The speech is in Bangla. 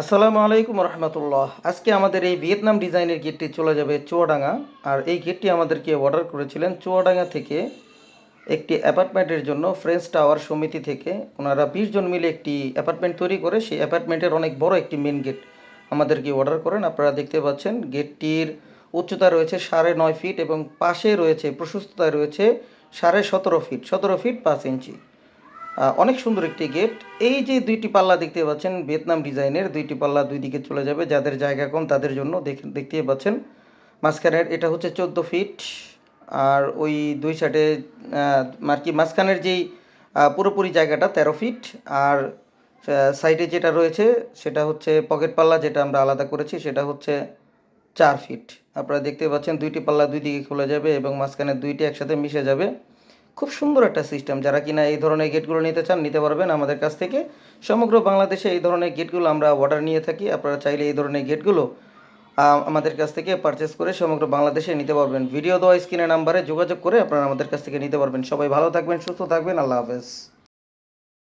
আসসালামু আলাইকুম রহমতুল্লাহ। আজকে আমাদের এই ভিয়েতনাম ডিজাইনের গেটটি চলে যাবে চুয়াডাঙ্গা। আর এই গেটটি আমাদেরকে অর্ডার করেছিলেন চুয়াডাঙ্গা থেকে একটি অ্যাপার্টমেন্টের জন্য, ফ্রেঞ্চ টাওয়ার সমিতি থেকে। ওনারা বিশ জন মিলে একটি অ্যাপার্টমেন্ট তৈরি করে, সেই অ্যাপার্টমেন্টের অনেক বড় একটি মেন গেট আমাদেরকে অর্ডার করেন। আপনারা দেখতে পাচ্ছেন, গেটটির উচ্চতা রয়েছে সাড়ে নয় ফিট এবং পাশে রয়েছে প্রশস্ততা রয়েছে সাড়ে সতেরো ফিট সতেরো ফিট পাঁচ ইঞ্চি। অনেক সুন্দর একটি গেট এই যে দুইটি পাল্লা দেখতে পাচ্ছেন, ভিয়েতনাম ডিজাইনের দুইটি পাল্লা দুই দিকে চলে যাবে। যাদের জায়গা কম, তাদের জন্য দেখ- দেখতে পাচ্ছেন। মাঝখানের, এটা হচ্ছে চোদ্দ ফিট আর ওই দুই সাইডে আর কি মাঝখানের যেই পুরোপুরি জায়গাটা তেরো ফিট আর সাইডে যেটা রয়েছে, সেটা হচ্ছে পকেট পাল্লা, যেটা আমরা আলাদা করেছি, সেটা হচ্ছে চার ফিট আপনারা দেখতে পাচ্ছেন, দুইটি পাল্লা দুই দিকে খোলা যাবে এবং মাঝখানে দুইটি একসাথে মিশে যাবে। খুব সুন্দর একটা সিস্টেম। যারা কিনা এই ধরনের গেটগুলো নিতে চান, নিতে পারবেন আমাদের কাছ থেকে। সমগ্র বাংলাদেশে এই ধরনের গেটগুলো আমরা অর্ডার নিয়ে থাকি। আপনারা চাইলে এই ধরনের গেটগুলো আমাদের কাছ থেকে পারচেস করে সমগ্র বাংলাদেশে নিতে পারবেন। ভিডিও দেওয়া স্ক্রিনের নাম্বারে যোগাযোগ করে আপনারা আমাদের কাছ থেকে নিতে পারবেন। সবাই ভালো থাকবেন, সুস্থ থাকবেন। আল্লাহ হাফেজ।